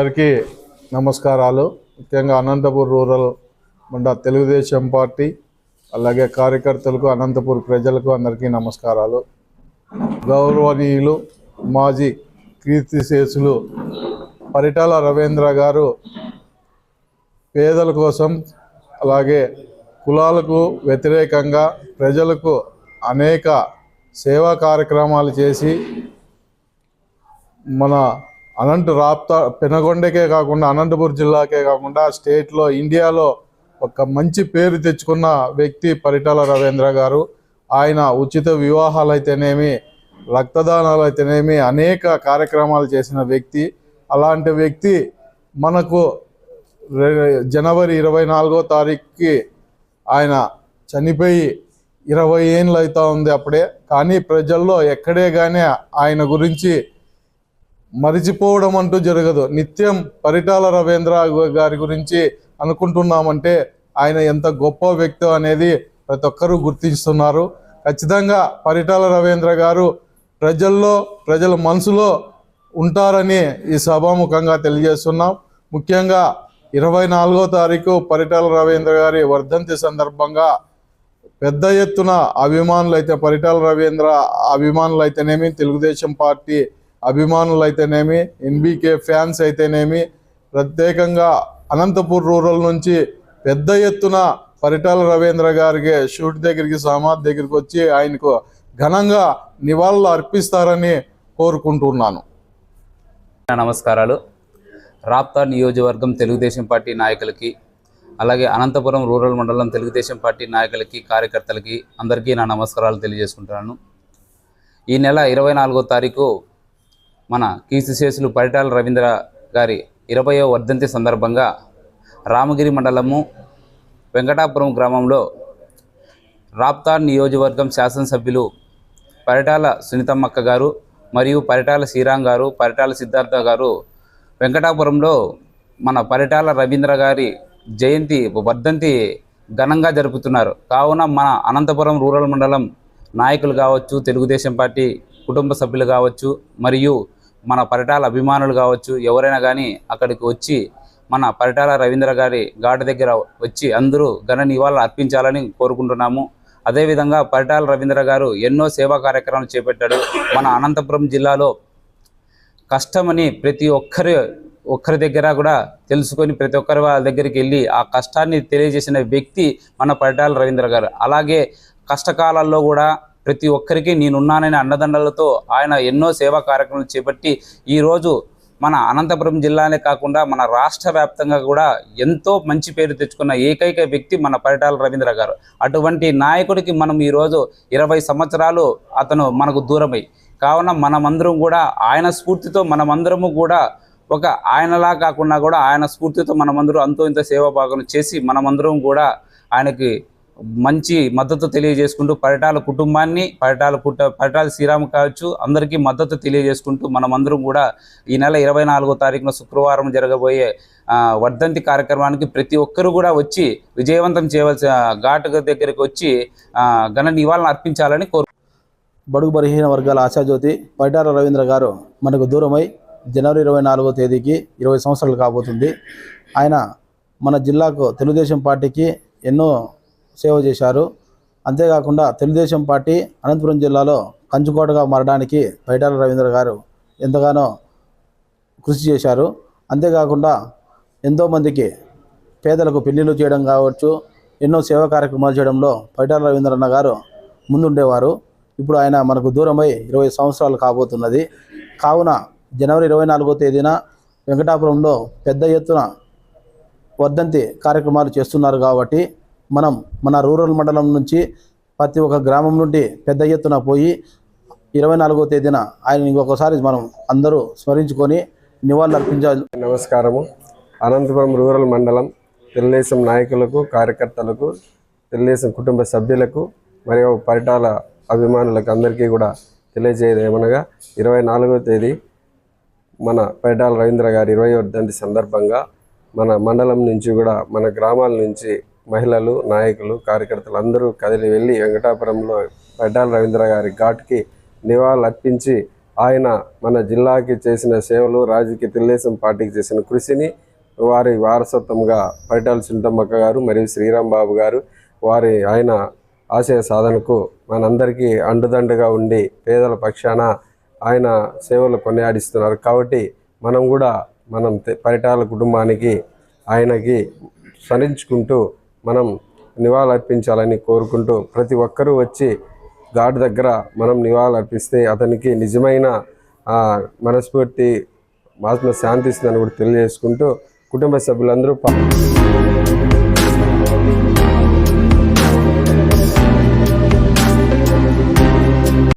అందరికీ నమస్కారాలు. ముఖ్యంగా అనంతపూర్ రూరల్ మండ తెలుగుదేశం పార్టీ అలాగే కార్యకర్తలకు అనంతపూర్ ప్రజలకు అందరికీ నమస్కారాలు. గౌరవనీయులు మాజీ కీర్తిశేషులు పరిటాల రవీంద్ర గారు పేదల కోసం అలాగే కులాలకు వ్యతిరేకంగా ప్రజలకు అనేక సేవా కార్యక్రమాలు చేసి మన అనంత రాప్తా పెనగొండకే కాకుండా అనంతపురం జిల్లాకే కాకుండా స్టేట్లో ఇండియాలో ఒక మంచి పేరు తెచ్చుకున్న వ్యక్తి పరిటాల రవీంద్ర గారు. ఆయన ఉచిత వివాహాలు అయితేనేమి రక్తదానాలు అయితేనేమి అనేక కార్యక్రమాలు చేసిన వ్యక్తి. అలాంటి వ్యక్తి మనకు జనవరి ఇరవై నాలుగో తారీఖుకి ఆయన చనిపోయి ఇరవై ఏళ్ళు అవుతూ ఉంది అప్పుడే. కానీ ప్రజల్లో ఎక్కడే కానీ ఆయన గురించి మరిచిపోవడం అంటూ జరగదు. నిత్యం పరిటాల రవీంద్ర గారి గురించి అనుకుంటున్నామంటే ఆయన ఎంత గొప్ప వ్యక్తి అనేది ప్రతి ఒక్కరూ గుర్తిస్తున్నారు. ఖచ్చితంగా పరిటాల రవీంద్ర గారు ప్రజల్లో ప్రజల మనసులో ఉంటారని ఈ సభాముఖంగా తెలియజేస్తున్నాం. ముఖ్యంగా ఇరవై నాలుగో తారీఖు పరిటాల రవీంద్ర గారి వర్ధంతి సందర్భంగా పెద్ద ఎత్తున అభిమానులు అయితే పరిటాల రవీంద్ర అభిమానులు అయితేనేమి తెలుగుదేశం పార్టీ అభిమానులు అయితేనేమి ఎన్బీకే ఫ్యాన్స్ అయితేనేమి ప్రత్యేకంగా అనంతపూర్ రూరల్ నుంచి పెద్ద ఎత్తున పరిటాల రవీంద్ర గారికి షూట్ దగ్గరికి సమాధి దగ్గరికి వచ్చి ఆయనకు ఘనంగా నివాళులు అర్పిస్తారని కోరుకుంటున్నాను. నమస్కారాలు. రాప్తా నియోజకవర్గం తెలుగుదేశం పార్టీ నాయకులకి అలాగే అనంతపురం రూరల్ మండలం తెలుగుదేశం పార్టీ నాయకులకి కార్యకర్తలకి అందరికీ నా నమస్కారాలు తెలియజేసుకుంటున్నాను. ఈ నెల ఇరవై నాలుగో తారీఖు మన కీర్తిశేషులు పరిటాల రవీంద్ర గారి ఇరవయో వర్ధంతి సందర్భంగా రామగిరి మండలము వెంకటాపురం గ్రామంలో రాప్తార్ నియోజకవర్గం శాసనసభ్యులు పరిటాల సునీతమ్మక్క గారు మరియు పరిటాల శ్రీరామ్ గారు పరిటాల సిద్ధార్థ గారు వెంకటాపురంలో మన పరిటాల రవీంద్ర గారి జయంతి వర్ధంతి ఘనంగా జరుపుతున్నారు. కావున మన అనంతపురం రూరల్ మండలం నాయకులు కావచ్చు తెలుగుదేశం పార్టీ కుటుంబ సభ్యులు కావచ్చు మరియు మన పరిటాల అభిమానులు కావచ్చు ఎవరైనా కానీ అక్కడికి వచ్చి మన పరిటాల రవీంద్ర గారి ఘాటు దగ్గర వచ్చి అందరూ ఘన నివాళులు అర్పించాలని కోరుకుంటున్నాము. అదేవిధంగా పరిటాల రవీంద్ర గారు ఎన్నో సేవా కార్యక్రమాలు చేపట్టాడు. మన అనంతపురం జిల్లాలో కష్టమని ప్రతి ఒక్కరి ఒక్కరి దగ్గర కూడా తెలుసుకొని ప్రతి ఒక్కరి వాళ్ళ దగ్గరికి వెళ్ళి ఆ కష్టాన్ని తెలియజేసిన వ్యక్తి మన పరిటాల రవీంద్ర గారు. అలాగే కష్టకాలాల్లో కూడా ప్రతి ఒక్కరికి నేనున్నానని అన్నదండలతో ఆయన ఎన్నో సేవా కార్యక్రమాలు చేపట్టి ఈరోజు మన అనంతపురం జిల్లానే కాకుండా మన రాష్ట్ర వ్యాప్తంగా కూడా ఎంతో మంచి పేరు తెచ్చుకున్న ఏకైక వ్యక్తి మన పరిటాల రవీంద్ర గారు. అటువంటి నాయకుడికి మనం ఈరోజు ఇరవై సంవత్సరాలు అతను మనకు దూరమై. కావున మనమందరం కూడా ఆయన స్ఫూర్తితో మనమందరము కూడా ఒక ఆయనలా కాకుండా కూడా ఆయన స్ఫూర్తితో మనమందరం అంతో ఇంత సేవా భాగం చేసి మనమందరం కూడా ఆయనకి మంచి మద్దతు తెలియజేసుకుంటూ పరిటాల కుటుంబాన్ని పరిటాల కుట పరిటాల శ్రీరామ్ కావచ్చు అందరికీ మద్దతు తెలియజేసుకుంటూ మనమందరం కూడా ఈ నెల ఇరవై నాలుగో తారీఖున శుక్రవారం జరగబోయే వర్ధంతి కార్యక్రమానికి ప్రతి ఒక్కరు కూడా వచ్చి విజయవంతం చేయవలసిన ఘాటు దగ్గరికి వచ్చి ఘన నివాళులు అర్పించాలని కోరు బడుగు బలహీన వర్గాల ఆశాజ్యోతి పరిటాల రవీంద్ర గారు మనకు దూరమై జనవరి ఇరవై నాలుగో తేదీకి ఇరవై సంవత్సరాలు కాబోతుంది. ఆయన మన జిల్లాకు తెలుగుదేశం పార్టీకి ఎన్నో సేవ చేశారు. అంతేకాకుండా తెలుగుదేశం పార్టీ అనంతపురం జిల్లాలో కంచుకోటగా మారడానికి పరిటాల రవీంద్ర గారు ఎంతగానో కృషి చేశారు. అంతేకాకుండా ఎంతోమందికి పేదలకు పెళ్ళిళ్ళు చేయడం కావచ్చు ఎన్నో సేవా కార్యక్రమాలు చేయడంలో పరిటాల రవీంద్రన్న గారు ముందుండేవారు. ఇప్పుడు ఆయన మనకు దూరమై ఇరవై సంవత్సరాలు కాబోతున్నది. కావున జనవరి ఇరవై నాలుగో తేదీన వెంకటాపురంలో పెద్ద ఎత్తున వర్ధంతి కార్యక్రమాలు చేస్తున్నారు కాబట్టి మనం మన రూరల్ మండలం నుంచి ప్రతి ఒక్క గ్రామం నుండి పెద్ద ఎత్తున పోయి ఇరవై నాలుగో తేదీన ఆయన ఇంకొకసారి మనం అందరూ స్మరించుకొని నివాళులు అర్పించాలి. నమస్కారము. అనంతపురం రూరల్ మండలం తెలుగుదేశం నాయకులకు కార్యకర్తలకు తెలుగుదేశం కుటుంబ సభ్యులకు మరియు పరిటాల అభిమానులకు అందరికీ కూడా తెలియజేయదు ఏమనగా ఇరవై నాలుగో తేదీ మన పరిటాల రవీంద్ర గారి ఇరవై వర్ధంతి సందర్భంగా మన మండలం నుంచి కూడా మన గ్రామాల నుంచి మహిళలు నాయకులు కార్యకర్తలు అందరూ కదిలి వెళ్ళి వెంకటాపురంలో పెడ్డాల రవీంద్ర గారి ఘాట్కి నివాళులర్పించి ఆయన మన జిల్లాకి చేసిన సేవలు రాజకీయ తెలుగుదేశం పార్టీకి చేసిన కృషిని వారి వారసత్వంగా పరిటాల సుంటమ్మక్క గారు మరియు శ్రీరామ్ బాబు గారు వారి ఆయన ఆశయ సాధనకు మనందరికీ అండుదండగా ఉండి పేదల పక్షాన ఆయన సేవలు కొనియాడిస్తున్నారు. కాబట్టి మనం కూడా మనం పరిటాల కుటుంబానికి ఆయనకి స్మరించుకుంటూ మనం నివాళులర్పించాలని కోరుకుంటూ ప్రతి ఒక్కరూ వచ్చి గాడ్ దగ్గర మనం నివాళులర్పిస్తే అతనికి నిజమైన ఆ, మనస్ఫూర్తి ఆత్మ శాంతిస్తుందని కూడా తెలియజేసుకుంటూ కుటుంబ సభ్యులందరూ పా-